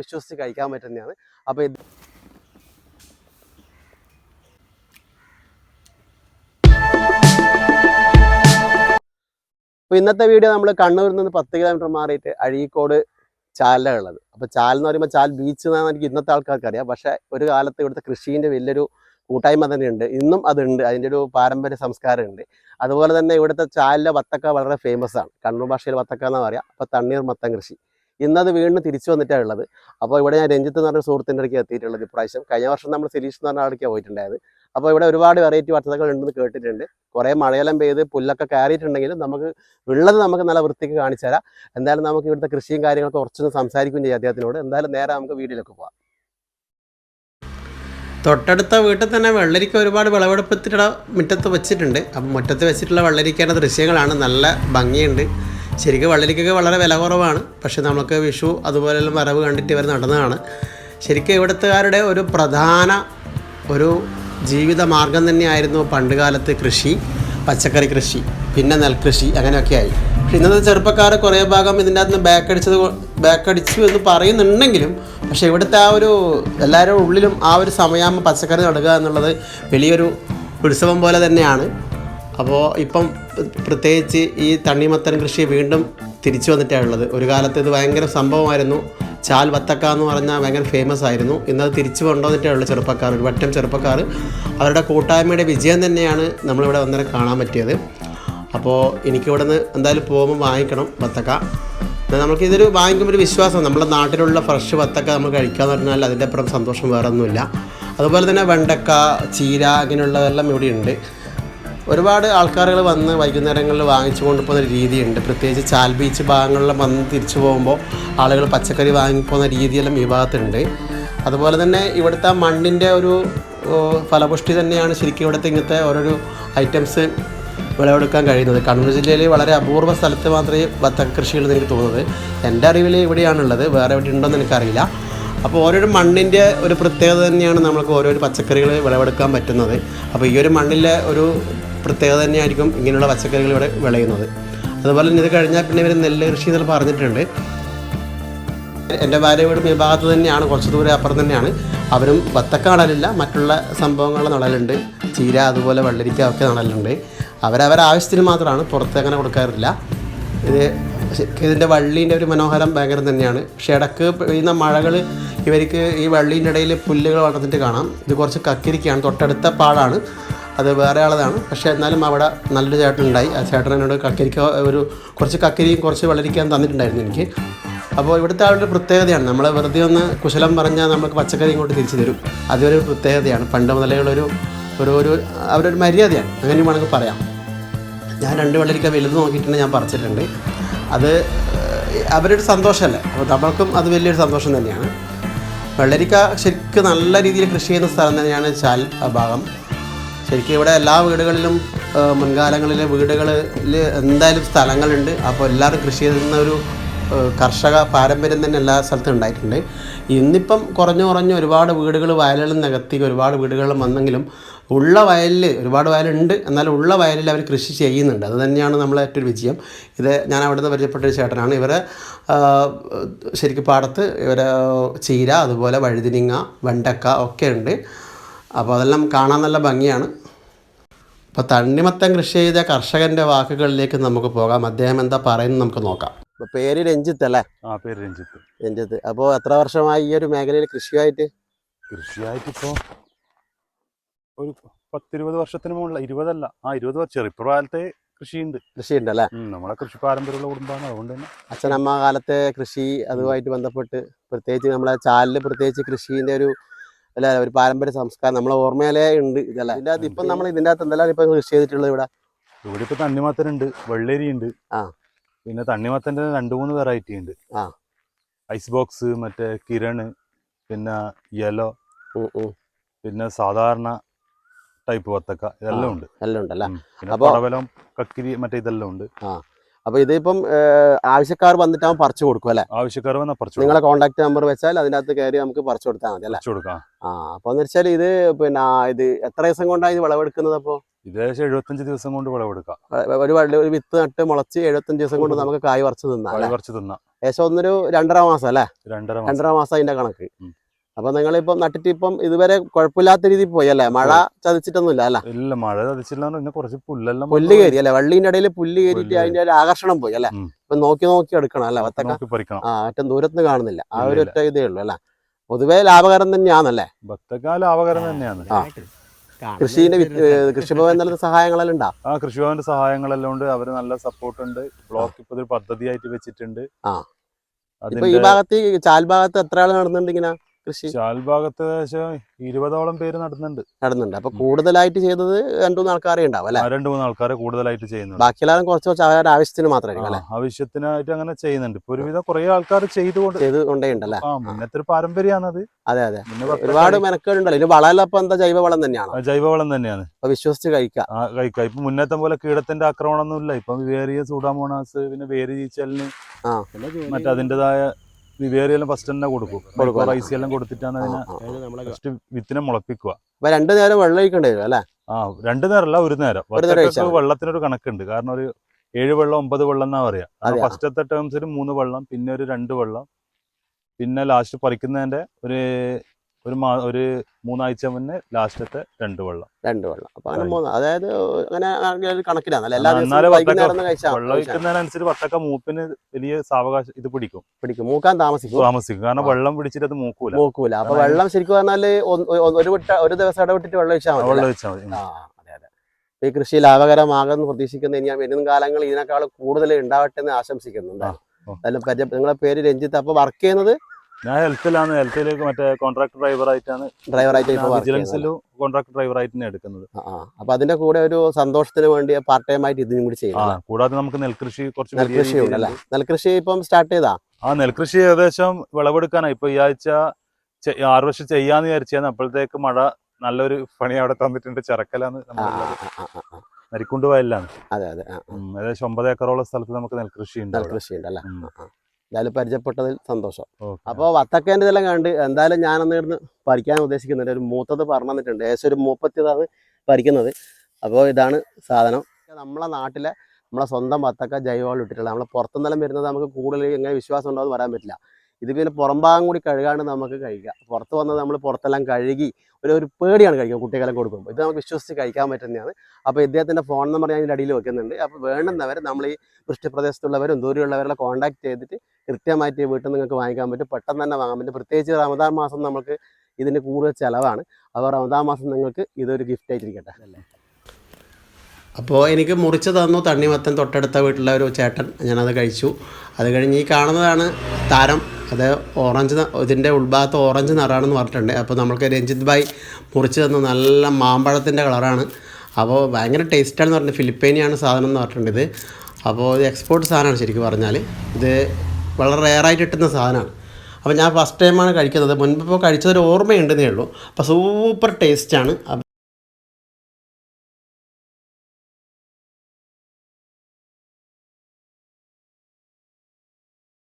വിശ്വസിച്ച് കഴിക്കാൻ പറ്റുന്നതാണ്. അപ്പോൾ ഇത് ഇന്നത്തെ വീഡിയോ നമ്മൾ കണ്ണൂരിൽ നിന്ന് പത്ത് കിലോമീറ്റർ മാറിയിട്ട് അഴീക്കോട് ചാലിലാണ് ഉള്ളത്. അപ്പോൾ ചാൽ എന്ന് പറയുമ്പോൾ ചാൽ ബീച്ച് എന്നാണ് എനിക്ക് ഇന്നത്തെ ആൾക്കാർക്ക് അറിയാം. പക്ഷേ ഒരു കാലത്ത് ഇവിടുത്തെ കൃഷീന്റെ വലിയൊരു കൂട്ടായ്മ തന്നെയുണ്ട്. ഇന്നും അതുണ്ട്. അതിന്റെ ഒരു പാരമ്പര്യ സംസ്കാരം ഉണ്ട് അതുപോലെ തന്നെ ഇവിടുത്തെ ചാലിലെ വത്തക്ക വളരെ ഫേമസ് ആണ്. കണ്ണൂർ ഭാഷയിൽ വത്തക്ക എന്ന് പറയാം. അപ്പോൾ തണ്ണീർ മത്തം കൃഷി. ഇന്നത് വീണ്ടും തിരിച്ചു വന്നിട്ടാണ് ഉള്ളത്. അപ്പോൾ ഇവിടെ ഞാൻ രഞ്ജിത്ത് എന്ന് പറഞ്ഞ സുഹൃത്തിന്റെ അടുക്ക് എത്തിയിട്ടുള്ളത് ഇപ്രാവശ്യം. കഴിഞ്ഞ വർഷം നമ്മൾ സിരീഷ് എന്ന് പറഞ്ഞ ആൾക്കാണ് പോയിട്ടുണ്ടായത്. അപ്പോൾ ഇവിടെ ഒരുപാട് വെറൈറ്റി വർത്തകൾ ഉണ്ടെന്ന് കേട്ടിട്ടുണ്ട്. കുറേ മഴയെല്ലാം പെയ്ത് പുല്ലൊക്കെ കയറിയിട്ടുണ്ടെങ്കിലും നമുക്ക് ഉള്ളത് നമുക്ക് നല്ല വൃത്തിക്ക് കാണിച്ചു തരാം. എന്തായാലും നമുക്ക് ഇവിടുത്തെ കൃഷിയും കാര്യങ്ങളൊക്കെ കുറച്ചൊന്ന് സംസാരിക്കുകയും ചെയ്യാം അദ്ദേഹത്തിനോട്. എന്തായാലും നേരെ നമുക്ക് വീട്ടിലേക്ക് പോകാം തൊട്ടടുത്ത വീട്ടിൽ തന്നെ വെള്ളരിക്ക ഒരുപാട് വിളവെടുപ്പത്തിലുള്ള മുറ്റത്ത് വെച്ചിട്ടുണ്ട്. അപ്പം മുറ്റത്ത് വെച്ചിട്ടുള്ള വെള്ളരിക്കേണ്ട ദൃശ്യങ്ങളാണ് നല്ല ഭംഗിയുണ്ട്. ശരിക്കും വള്ളരിക്കൊക്കെ വളരെ വില കുറവാണ്. പക്ഷേ നമുക്ക് വിഷു അതുപോലെയുള്ള വരവ് കണ്ടിട്ട് ഇവർ നടന്നതാണ്. ശരിക്കും ഇവിടുത്തുകാരുടെ ഒരു പ്രധാന ഒരു ജീവിത മാർഗം തന്നെയായിരുന്നു പണ്ട് കാലത്ത് കൃഷി പച്ചക്കറി കൃഷി പിന്നെ നെൽകൃഷി അങ്ങനെയൊക്കെയായി പക്ഷെ ഇന്നത്തെ ചെറുപ്പക്കാർ കുറേ ഭാഗം ഇതിന്റെ അകത്ത് നിന്ന് ബാക്ക് അടിച്ചത് ബാക്ക് അടിച്ചു എന്ന് പറയുന്നുണ്ടെങ്കിലും പക്ഷേ ഇവിടുത്തെ ആ ഒരു എല്ലാവരുടെ ഉള്ളിലും ആ ഒരു സമയമാകുമ്പോൾ പച്ചക്കറി നടുക എന്നുള്ളത് വലിയൊരു ഉത്സവം പോലെ തന്നെയാണ്. അപ്പോൾ ഇപ്പം പ്രത്യേകിച്ച് ഈ തണ്ണിമത്തൻ കൃഷി വീണ്ടും തിരിച്ചു വന്നിട്ടാണ് ഉള്ളത്. ഒരു കാലത്ത് ഇത് ഭയങ്കര സംഭവമായിരുന്നു. ചാൽ വത്തക്ക എന്ന് പറഞ്ഞാൽ ഭയങ്കര ഫേമസ് ആയിരുന്നു. ഇന്നത് തിരിച്ചു കൊണ്ടുവന്നിട്ടേ ഉള്ളൂ ചെറുപ്പക്കാർ ഒരു വട്ടം ചെറുപ്പക്കാർ. അവരുടെ കൂട്ടായ്മയുടെ വിജയം തന്നെയാണ് നമ്മളിവിടെ വന്നേരം കാണാൻ പറ്റിയത്. അപ്പോൾ എനിക്കിവിടെ നിന്ന് എന്തായാലും പോകുമ്പോൾ വാങ്ങിക്കണം വത്തക്ക. നമുക്ക് ഇതൊരു വാങ്ങിക്കുമ്പോൾ ഒരു വിശ്വാസം. നമ്മുടെ നാട്ടിലുള്ള ഫ്രഷ് വത്തക്ക നമ്മൾ കഴിക്കാന്ന് പറഞ്ഞാൽ അതിന്റെ അപ്പുറം സന്തോഷം വേറെ ഒന്നുമില്ല അതുപോലെ തന്നെ വെണ്ടക്ക ചീര അങ്ങനെയുള്ളതെല്ലാം ഇവിടെയുണ്ട്. ഒരുപാട് ആൾക്കാരുകൾ വന്ന് വൈകുന്നേരങ്ങളിൽ വാങ്ങിച്ചു കൊണ്ടുപോകുന്ന ഒരു രീതിയുണ്ട്. പ്രത്യേകിച്ച് ചാൽ ബീച്ച് ഭാഗങ്ങളിൽ വന്ന് തിരിച്ചു പോകുമ്പോൾ ആളുകൾ പച്ചക്കറി വാങ്ങിപ്പോകുന്ന രീതിയെല്ലാം ഈ ഭാഗത്തുണ്ട്. അതുപോലെ തന്നെ ഇവിടുത്തെ മണ്ണിന്റെ ഒരു ഫലപുഷ്ടി തന്നെയാണ് ശരിക്കും ഇവിടുത്തെ ഇങ്ങനത്തെ ഓരോരോ ഐറ്റംസ് വിളവെടുക്കാൻ കഴിയുന്നത്. കണ്ണൂർ ജില്ലയിൽ വളരെ അപൂർവ സ്ഥലത്ത് മാത്രമേ വത്തക്ക കൃഷികൾ എനിക്ക് തോന്നുന്നത്. എന്റെ അറിവിൽ ഇവിടെയാണുള്ളത്. വേറെ എവിടെ ഉണ്ടോയെന്ന് എനിക്കറിയില്ല. അപ്പോൾ ഓരോരോ മണ്ണിന്റെ ഒരു പ്രത്യേകത തന്നെയാണ് നമ്മൾക്ക് ഓരോരോ പച്ചക്കറികൾ വിളവെടുക്കാൻ പറ്റുന്നത്. അപ്പോൾ ഈ ഒരു മണ്ണിലെ ഒരു പ്രത്യേകത തന്നെയായിരിക്കും ഇങ്ങനെയുള്ള പച്ചക്കറികൾ ഇവിടെ വിളയുന്നത്. അതുപോലെ തന്നെ ഇത് കഴിഞ്ഞാൽ പിന്നെ ഇവർ നെല്ല് കൃഷി എന്നൊക്കെ പറഞ്ഞിട്ടുണ്ട്. എന്റെ ഭാര്യ വീടും ഈ ഭാഗത്ത് തന്നെയാണ് കുറച്ച് ദൂരം അപ്പുറം തന്നെയാണ്. അവരും വത്തക്ക നടലില്ല മറ്റുള്ള സംഭവങ്ങൾ നടലുണ്ട് ചീര അതുപോലെ വെള്ളരിക്ക ഒക്കെ നടലുണ്ട് അവരവരാവശ്യത്തിന് മാത്രമാണ് പുറത്ത് അങ്ങനെ കൊടുക്കാറില്ല. ഇത് ഇതിന്റെ വള്ളീന്റെ ഒരു മനോഹരം ഭയങ്കരം തന്നെയാണ്. പക്ഷേ ഇടയ്ക്ക് പെയ്യുന്ന മഴകൾ ഇവർക്ക് ഈ വള്ളീന്റെ ഇടയിൽ പുല്ലുകൾ വളർന്നിട്ട് കാണാം. ഇത് കുറച്ച് കക്കിരിക്കാണ് തൊട്ടടുത്ത പാടാണ്. അത് വേറെ ആളതാണ്. പക്ഷേ എന്നാലും അവിടെ നല്ലൊരു ചേട്ടൻ ഉണ്ടായി ആ ചേട്ടൻ എന്നോട് കക്കരിക്ക ഒരു കുറച്ച് കക്കരിയും കുറച്ച് വെള്ളരിക്കാൻ തന്നിട്ടുണ്ടായിരുന്നു എനിക്ക്. അപ്പോൾ ഇവിടുത്തെ ആളുടെ പ്രത്യേകതയാണ്. നമ്മൾ വെറുതെ ഒന്ന് കുശലം പറഞ്ഞാൽ നമുക്ക് പച്ചക്കറി ഇങ്ങോട്ട് തിരിച്ചു തരും. അതൊരു പ്രത്യേകതയാണ്. പണ്ട് മുതലേ ഉള്ളൊരു ഒരു ഒരു അവരൊരു മര്യാദയാണ്. അങ്ങനെ വേണമെങ്കിൽ പറയാം. ഞാൻ രണ്ട് വെള്ളരിക്ക വലുത് നോക്കിയിട്ടുണ്ട് ഞാൻ പറിച്ചിട്ടുണ്ട്. അത് അവരൊരു സന്തോഷമല്ലേ? അപ്പോൾ നമ്മൾക്കും അത് വലിയൊരു സന്തോഷം തന്നെയാണ്. വെള്ളരിക്ക ശരിക്കും നല്ല രീതിയിൽ കൃഷി ചെയ്യുന്ന സ്ഥലം തന്നെയാണ് ചാൽ ഭാഗം. ശരിക്കും ഇവിടെ എല്ലാ വീടുകളിലും മുൻകാലങ്ങളിലെ വീടുകളിൽ എന്തായാലും സ്ഥലങ്ങളുണ്ട്. അപ്പോൾ എല്ലാവരും കൃഷി ചെയ്യുന്ന ഒരു കർഷക പാരമ്പര്യം തന്നെ എല്ലാ സ്ഥലത്തും ഉണ്ടായിട്ടുണ്ട്. ഇന്നിപ്പം കുറഞ്ഞു കുറഞ്ഞ് ഒരുപാട് വീടുകൾ വയലുകളിൽ നികത്തി ഒരുപാട് വീടുകളിലും വന്നെങ്കിലും ഉള്ള വയലിൽ ഒരുപാട് വയലുണ്ട്. എന്നാൽ ഉള്ള വയലിൽ അവർ കൃഷി ചെയ്യുന്നുണ്ട്. അത് തന്നെയാണ് നമ്മളെ ഏറ്റവും വിജയം. ഇത് ഞാൻ അവിടുന്ന് പരിചയപ്പെട്ട ഒരു ചേട്ടനാണ്. ഇവരെ ശരിക്കും പാടത്ത് ഇവരെ ചീര അതുപോലെ വഴുതിനിങ്ങ വെണ്ടക്ക ഒക്കെ ഉണ്ട്. അപ്പോൾ അതെല്ലാം കാണാൻ നല്ല ഭംഗിയാണ്. അപ്പോൾ തണ്ണിമത്തൻ കൃഷി ചെയ്ത കർഷകന്റെ വാക്കുകളിലേക്ക് നമുക്ക് പോകാം. അദ്ദേഹം എന്താ പറയുന്നത് നമുക്ക് നോക്കാം. പേര് രഞ്ജിത്ത് അല്ലേ? ആ പേര് രഞ്ജിത്ത്. രഞ്ജിത്ത്. അപ്പോൾ എത്ര വർഷമായി ഈ ഒരു മേഖലയിൽ കൃഷിയായിട്ട്? കൃഷിയായിട്ട് ഇപ്പോ ഒരു പത്തിരുപത് വർഷത്തിന് മുകളിൽ ഇരുപതല്ല. ആ ഇരുപത് വർഷം ചെറുപ്പകാലത്തെ കൃഷിയുണ്ട് കൃഷിയുണ്ട്. അല്ലേ ഉം, നമ്മളെ കൃഷി പാരമ്പര്യമുള്ള കുടുംബമാണ്. അതുകൊണ്ട് തന്നെ അച്ഛനമ്മ കാലത്തെ കൃഷി അതുമായിട്ട് ബന്ധപ്പെട്ട് പ്രത്യേകിച്ച് നമ്മളെ ചാലിൽ പ്രത്യേകിച്ച് കൃഷിന്റെ ഒരു അല്ല ഒരു പാരമ്പര്യ സംസ്കാരം. നമ്മളെ ഓർമ്മയിലേ ഉണ്ട് ഇതല്ല. ഇതിന്റെ അകത്ത് ഇപ്പം നമ്മൾ ഇതിന്റെ അകത്ത് എന്തെല്ലാം ഇപ്പം കൃഷി ചെയ്തിട്ടുള്ളത് ഇവിടെ? ഇവിടെ ഇപ്പൊ തണ്ണിമത്തനുണ്ട് വെള്ളരി ഉണ്ട്. ആ. പിന്നെ തണ്ണിമത്തന്റെ രണ്ട് മൂന്ന് വെറൈറ്റി ഉണ്ട്. ആ. ഐസ് ബോക്സ് മറ്റേ കിരണ് പിന്നെ യെല്ലോ. പിന്നെ സാധാരണ ടൈപ്പ് വത്തക്ക ഇതെല്ലാം ഉണ്ട്. എല്ലാം ഉണ്ടല്ലേ. പിന്നെ പടവലം കക്കിരി മറ്റേ ഇതെല്ലാം ഉണ്ട്. അപ്പോൾ ഇതിപ്പം ആവശ്യക്കാർ ആവശ്യക്കാർ അവൻ പറിച്ചു കൊടുക്കും അല്ലെ? ആവശ്യക്കാർ വന്നാൽ പറിച്ചു നിങ്ങളെ കോൺടാക്ട് നമ്പർ വെച്ചാൽ അതിനകത്ത് കയറി നമുക്ക് പറിച്ചു കൊടുത്താൽ മതി അല്ലേ? കൊടുക്കാം ആ അപ്പൊ എന്ന് വെച്ചാൽ ഇത് പിന്നെ ഇത് എത്ര ദിവസം കൊണ്ടാണ് ഇത് വിളവെടുക്കുന്നത് അപ്പോ? ഏകദേശം എഴുപത്തഞ്ച് ദിവസം കൊണ്ട് വിളവെടുക്കാം. ഒരു വള്ളി ഒരു വിത്ത് നട്ട് മുളച്ച് എഴുപത്തഞ്ച് ദിവസം കൊണ്ട് നമുക്ക് കായ് വറച്ച് തിന്നാം കായ് പറിച്ച് തിന്നാം. ഏകദേശം ഒന്നൊരു രണ്ടര മാസം അല്ലേ? രണ്ടര മാസം രണ്ടര മാസം. അതിന്റെ കണക്ക്. അപ്പൊ നിങ്ങളിപ്പം നട്ടിട്ട് ഇപ്പം ഇതുവരെ കുഴപ്പമില്ലാത്ത രീതിയിൽ പോയി അല്ലേ മഴ ചതിച്ചിട്ടൊന്നുമില്ല അല്ല? ഇല്ല മഴ ചതിച്ചില്ല പിന്നെ കുറച്ച് പുല്ലെല്ലാം പുല്ല് കയറി അല്ലെ? വള്ളീന്റെ ഇടയിൽ പുല്ല് കയറിയിട്ട് അതിന്റെ ഒരു ആകർഷണം പോയി അല്ലെ. ഇപ്പൊ നോക്കി നോക്കി എടുക്കണം അല്ലെ വത്തക്ക? ആ ഏറ്റവും ദൂരത്ത് കാണുന്നില്ല. ആ ഒരു ഒറ്റ ഇതേ ഉള്ളൂ അല്ലെ? പൊതുവേ ലാഭകരം തന്നെയാണല്ലേ? ബത്തക്ക ലാഭകരം തന്നെയാണ്. കൃഷിന്റെ കൃഷിഭവൻ നല്ല സഹായങ്ങളെല്ലാം ഉണ്ടാ? ആ കൃഷിഭവന്റെ സഹായങ്ങളെല്ലാം ഉണ്ട്. അവർ നല്ല സപ്പോർട്ട് ഉണ്ട് ബ്ലോക്ക് ഇപ്പൊ ഒരു പദ്ധതിയായിട്ട് വെച്ചിട്ടുണ്ട്. ആ. ഇപ്പൊ ഈ ഭാഗത്ത് ചാൽ ഭാഗത്ത് എത്ര ആൾ നടന്നുണ്ട് ഇങ്ങനെ? കൃഷി. ഭാഗത്ത് ഇരുപതോളം പേര് നടന്നുണ്ട്. നടന്നുണ്ട്. അപ്പൊ കൂടുതലായിട്ട് ചെയ്തത് രണ്ടു മൂന്ന് ആൾക്കാരെ ഉണ്ടാവും അല്ലെ? രണ്ടു മൂന്ന് ആൾക്കാരെ കൂടുതലായിട്ട് ചെയ്യുന്നുണ്ട്. ബാക്കിയെല്ലാവരും കുറച്ച് കുറച്ച് അവരുടെ ആവശ്യത്തിന് മാത്രമായിരിക്കും അല്ലെ? ആവശ്യത്തിനായിട്ട് അങ്ങനെ ചെയ്യുന്നുണ്ട്. ഇപ്പൊ ഒരുവിധം കുറെ ആൾക്കാർ ചെയ്തുകൊണ്ട് ചെയ്ത് കൊണ്ടേ ഉണ്ടല്ലേ മുന്നത്തെ ഒരു പാരമ്പര്യമാണത് അതെ അതെ. ഒരുപാട് മെനക്കേടുണ്ടല്ലോ. ഇത് വളമെല്ലാം ഇപ്പൊ എന്താ ജൈവവളം തന്നെയാണ്? ജൈവ ജൈവവളം തന്നെയാണ്. അപ്പൊ വിശ്വസിച്ച് കഴിക്കാം കഴിക്കാം ഇപ്പൊ മുന്നത്തെ പോലെ കീടത്തിന്റെ ആക്രമണം ഒന്നും ഇല്ല ഇപ്പൊ വേറിയ സൂഡാമോണാസ് പിന്നെ വേര് ചീച്ചലിന് മറ്റേതായ മറ്റേ വിവേറിയെല്ലാം ഫസ്റ്റ് തന്നെ കൊടുക്കും. റൈസ് എല്ലാം കൊടുത്തിട്ടാണ് അതിനെ. ഫസ്റ്റ് വിത്തിനെ മുളപ്പിക്കുക. അപ്പൊ രണ്ടു നേരം വെള്ളം ഒഴിക്കേണ്ടി വരും അല്ലേ? ആ രണ്ടു നേരമല്ല ഒരു നേരം. വെള്ളത്തിനൊരു കണക്കുണ്ട്. കാരണം ഒരു ഏഴ് വെള്ളം ഒമ്പത് വെള്ളം എന്നാ പറയാ? ഫസ്റ്റത്തെ ടേംസിൽ മൂന്ന് വെള്ളം പിന്നെ ഒരു രണ്ട് വെള്ളം പിന്നെ ലാസ്റ്റ് പറിക്കുന്നതിന്റെ ഒരു ഒരു മാ ഒരു മൂന്നാഴ്ച മുന്നേ ലാസ്റ്റത്തെ രണ്ട് വെള്ളം. രണ്ട് വെള്ളം. അപ്പൊ അങ്ങനെ മൂന്ന് അതായത് അങ്ങനെ കണക്കിലാണ് വട്ടക്ക കണക്കിലാണല്ലേ എല്ലാ വെള്ളം ഒഴിക്കുന്നതിനനുസരിച്ച് വത്തക്ക മൂപ്പിന് വലിയ സാവകാശം ഇത് പിടിക്കും. പിടിക്കും. മൂക്കാൻ താമസിക്കും. താമസിക്കും. കാരണം വെള്ളം പിടിച്ചിട്ട് അത് മൂക്കൂല. മൂക്കൂല. അപ്പൊ വെള്ളം ശരിക്കും പറഞ്ഞാൽ ഒരു വിട്ട ഒരു ദിവസം ഇടവിട്ടിട്ട് വെള്ളം ഒഴിച്ചാൽ മതി വെള്ളം വെച്ചാൽ ഒഴിച്ചാൽ മതി. ആ അതെ അതെ. ഈ കൃഷി ലാഭകരമാകുമെന്ന് പ്രതീക്ഷിക്കുന്ന ഇനി വരും കാലങ്ങൾ ഇതിനേക്കാൾ കൂടുതൽ ഉണ്ടാവട്ടെ എന്ന് ആശംസിക്കുന്നുണ്ട്. പരിചയ നിങ്ങളെ പേര് രഞ്ജിത്ത്. അപ്പൊ വർക്ക് ചെയ്യുന്നത് ഞാൻ ഹെൽത്തിലാണ് ഹെൽത്തിലേക്ക് മറ്റേ കോൺട്രാക്ട് ഡ്രൈവർ ആയിട്ടാണ് ഡ്രൈവറായിട്ട് വിജിലൻസിലും കോൺട്രാക്ട് ഡ്രൈവർ ആയിട്ട് തന്നെ എടുക്കുന്നത്. അപ്പൊ അതിന്റെ കൂടെ ഒരു സന്തോഷത്തിന് വേണ്ടി പാർട്ട് ടൈം ആയിട്ട് ഇതിനും കൂടി ആ കൂടാതെ നമുക്ക് നെൽകൃഷി കുറച്ച് നെൽകൃഷി നെൽകൃഷി ഇപ്പം സ്റ്റാർട്ട് ചെയ്താ? ആ നെൽകൃഷി ഏകദേശം വിളവെടുക്കാനായി ഇപ്പൊ ഈ ആഴ്ച ആറു ആറ് വർഷം ചെയ്യാന്ന് വിചാരിച്ചാണ് അപ്പോഴത്തേക്ക് മഴ നല്ലൊരു പണി അവിടെ തന്നിട്ടുണ്ട്. ചിറക്കലാണ്. നരിക്കുണ്ട് വയലിലാണ്. അതെ അതെ. ഏകദേശം ഒമ്പത് ഏക്കറോളം സ്ഥലത്ത് നമുക്ക് നെൽകൃഷി ഉണ്ട് നെൽകൃഷി ഉണ്ട് അല്ലേ? ഉം. ആ, ആ. എന്തായാലും പരിചയപ്പെട്ടതിൽ സന്തോഷം. അപ്പോൾ വത്തക്കേന്റെ ഇതെല്ലാം കണ്ട് എന്തായാലും ഞാൻ ഇവിടുന്ന് പറിക്കാൻ ഉദ്ദേശിക്കുന്നുണ്ട് ഒരു മൂത്തത് പറഞ്ഞു തന്നിട്ടുണ്ട് ഏകദേശം ഒരു മുപ്പത്തിയതാണ് പറിക്കുന്നത് അപ്പോൾ ഇതാണ് സാധനം. നമ്മളെ നാട്ടിലെ നമ്മളെ സ്വന്തം വത്തക്ക ജൈവവളം ഇട്ടിട്ടുള്ള നമ്മളെ പുറത്തുനിന്നെല്ലാം വരുന്നത് നമുക്ക് കൂടുതൽ എങ്ങനെ വിശ്വാസം ഉണ്ടോ എന്ന് പറയാൻ പറ്റില്ല. ഇത് പിന്നെ പുറം ഭാഗം കൂടി കഴുകാണ്ട് നമുക്ക് കഴിക്കാം. പുറത്ത് വന്നത് നമ്മൾ പുറത്തെല്ലാം കഴുകി ഒരു ഒരു പേടിയാണ് കഴിക്കുക കുട്ടികളെ കൊടുക്കുമ്പോൾ ഇത് നമുക്ക് വിശ്വസിച്ച് കഴിക്കാൻ പറ്റുന്നതാണ്. അപ്പോൾ ഇദ്ദേഹത്തിന്റെ ഫോൺ നമ്പർ ഞാൻ ഇതിന്റെ അടിയിൽ വെക്കുന്നുണ്ട്. അപ്പോൾ വേണ്ടുന്നവർ നമ്മൾ ഈ വൃഷ്ടിപ്രദേശത്തുള്ളവരും ദൂരെയുള്ളവരെല്ലാം കോൺടാക്ട് ചെയ്തിട്ട് കൃത്യമായിട്ട് വീട്ടിൽ നിങ്ങൾക്ക് വാങ്ങിക്കാൻ പറ്റും. പെട്ടെന്ന് തന്നെ വാങ്ങാൻ പറ്റും. പ്രത്യേകിച്ച് റമദാൻ മാസം നമുക്ക് ഇതിന് കൂടുതൽ ചിലവാണ്. അപ്പോൾ റമദാൻ മാസം നിങ്ങൾക്ക് ഇതൊരു ഗിഫ്റ്റ് ആയിട്ടിരിക്കട്ടെ. അല്ലേ? അപ്പോൾ എനിക്ക് മുറിച്ച് തന്നു. തണ്ണിമത്തൻ തൊട്ടടുത്ത വീട്ടിലെ ഒരു ചേട്ടൻ ഞാനത് കഴിച്ചു. അത് കഴിഞ്ഞ് ഈ കാണുന്നതാണ് താരം അത് ഓറഞ്ച് ഇതിന്റെ ഉൾഭാഗത്ത് ഓറഞ്ച് നിറാണെന്ന് പറഞ്ഞിട്ടുണ്ട്. അപ്പോൾ നമ്മൾക്ക് രഞ്ജിത് ഭായ് മുറിച്ച് തന്ന നല്ല മാമ്പഴത്തിന്റെ കളറാണ്. അപ്പോൾ ഭയങ്കര ടേസ്റ്റാണെന്ന് പറഞ്ഞിട്ട് ഫിലിപ്പൈനിയാണ് സാധനം എന്ന് പറഞ്ഞിട്ടുണ്ട് ഇത്. അപ്പോൾ ഇത് എക്സ്പോർട്ട് സാധനമാണ് ശരിക്കും പറഞ്ഞാൽ ഇത് വളരെ റെയറായിട്ട് കിട്ടുന്ന സാധനമാണ്. അപ്പോൾ ഞാൻ ഫസ്റ്റ് ടൈമാണ് കഴിക്കുന്നത്. മുൻപ് ഇപ്പോൾ കഴിച്ചതൊരു ഓർമ്മയുണ്ടെന്നേ ഉള്ളൂ. അപ്പോൾ സൂപ്പർ ടേസ്റ്റാണ്. അപ്പോൾ